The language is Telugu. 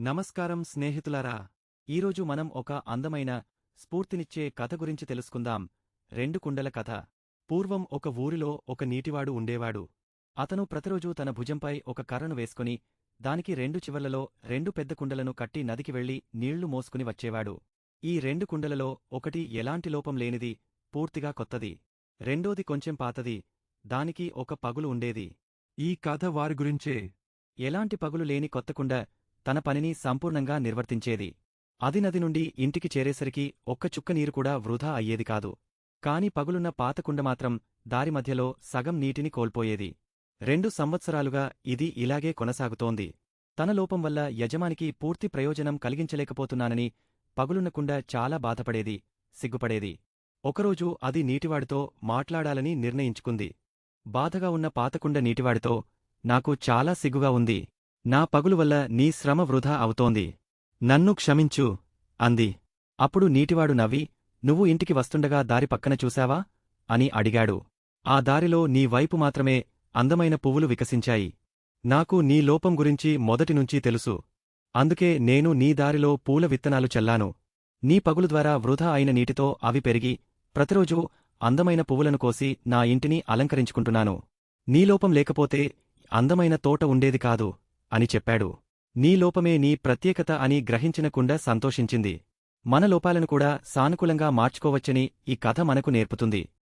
నమస్కారం స్నేహితులారా. ఈరోజు మనం ఒక అందమైన స్ఫూర్తినిచ్చే కథ గురించి తెలుసుకుందాం. రెండు కుండల కథ. పూర్వం ఒక ఊరిలో ఒక నీటివాడు ఉండేవాడు. అతను ప్రతిరోజూ తన భుజంపై ఒక కర్రను వేసుకుని దానికి రెండు చివర్లలో రెండు పెద్ద కుండలను కట్టి నదికి వెళ్ళి నీళ్ళు మోసుకుని వచ్చేవాడు. ఈ రెండు కుండలలో ఒకటి ఎలాంటి లోపం లేనిది పూర్తిగా కొత్తది. రెండోది కొంచెం పాతది. దానికి ఒక పగులు ఉండేది. ఈ కథ వారి గురించే. ఎలాంటి పగులు లేని కొత్త కుండ తన పనిని సంపూర్ణంగా నిర్వర్తించేది. అది నది నుండి ఇంటికి చేరేసరికి ఒక్క చుక్క నీరు కూడా వృధా అయ్యేది కాదు. కాని పగులున్న పాతకుండ మాత్రం దారి మధ్యలో సగం నీటిని కోల్పోయేది. రెండు సంవత్సరాలుగా ఇది ఇలాగే కొనసాగుతోంది. తన లోపం వల్ల యజమానికి పూర్తి ప్రయోజనం కలిగించలేకపోతున్నానని పగులున్న కుండ చాలా బాధపడేది సిగ్గుపడేది. ఒకరోజు అది నీటివాడితో మాట్లాడాలని నిర్ణయించుకుంది. బాధగా ఉన్న పాతకుండ నీటివాడితో నాకు చాలా సిగ్గుగా ఉంది. నా పగులు వల్ల నీ శ్రమ వృధా అవుతోంది. నన్ను క్షమించు అంది. అప్పుడు నీటివాడు నవ్వి నువ్వు ఇంటికి వస్తుండగా దారి పక్కన చూశావా? అని అడిగాడు. ఆ దారిలో నీ వైపు మాత్రమే అందమైన పువ్వులు వికసించాయి. నాకు నీ లోపం గురించి మొదటినుంచీ తెలుసు. అందుకే నేను నీ దారిలో పూల విత్తనాలు చల్లాను. నీ పగులు ద్వారా వృధా అయిన నీటితో అవి పెరిగి ప్రతిరోజూ అందమైన పువ్వులను కోసి నా ఇంటిని అలంకరించుకుంటున్నాను. నీ లోపం లేకపోతే అందమైన తోట ఉండేది కాదు. అని చెప్పాడు. నీ లోపమే నీ ప్రత్యేకత అని గ్రహించిన కుండ సంతోషించింది. మన లోపాలను కూడా సానుకూలంగా మార్చుకోవచ్చని ఈ కథ మనకు నేర్పుతుంది.